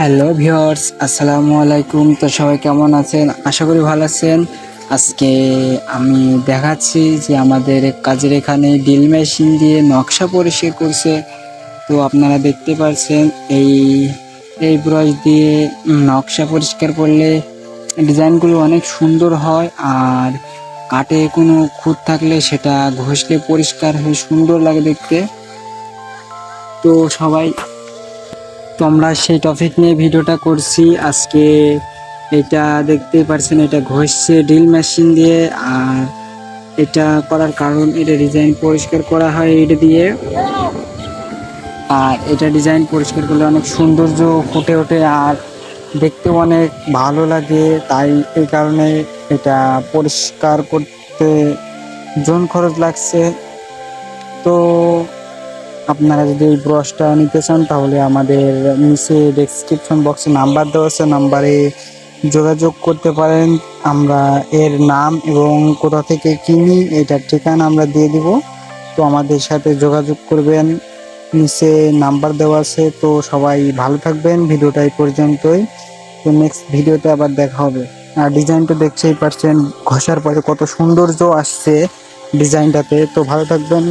Hello viewers আসসালামু আলাইকুম। তো সবাই কেমন আছেন? আশা করি ভালো আছেন। আজকে আমি দেখাচ্ছি যে আমাদের কাজের এখানে ড্রিল মেশিন দিয়ে নকশা পরিষ্কার করছে। তো আপনারা দেখতে পাচ্ছেন এই এই ব্রাশ দিয়ে নকশা পরিষ্কার করলে ডিজাইনগুলো অনেক সুন্দর হয় আর কাটে কোনো খুঁত থাকলে সেটা ঘষলে পরিষ্কার হয়ে সুন্দর লাগে দেখতে। তো সবাই তো আমরা সেই টপিক নিয়ে ভিডিওটা করছি। আজকে এটা দেখতেই পারছেন, এটা ঘষছে ড্রিল মেশিন দিয়ে আর এটা করার কারণ এটা ডিজাইন পরিষ্কার করা হয় এটা দিয়ে। আর এটা ডিজাইন পরিষ্কার করলে অনেক সৌন্দর্য ফুটে ওঠে আর দেখতে অনেক ভালো লাগে। তাই এই কারণে এটা পরিষ্কার করতে জন খরচ লাগছে। তো আপনারা যদি এই ব্রাশটা নিতে চান, তাহলে আমাদের নিচে ডেসক্রিপশন বক্সে নাম্বার দেওয়া আছে। নাম্বারে যোগাযোগ করতে পারেন। আমরা এর নাম এবং কোথা থেকে কিনি এটার ঠিকানা আমরা দিয়ে দিব। তো আমাদের সাথে যোগাযোগ করবেন। নিচে নাম্বার দেওয়া আছে। তো সবাই ভালো থাকবেন। ভিডিওটা এই পর্যন্তই। তো নেক্সট ভিডিওতে আবার দেখা হবে। আর ডিজাইনটা দেখতেই পারছেন ঘষার পরে কত সৌন্দর্য আসছে ডিজাইনটাতে। তো ভালো থাকবেন।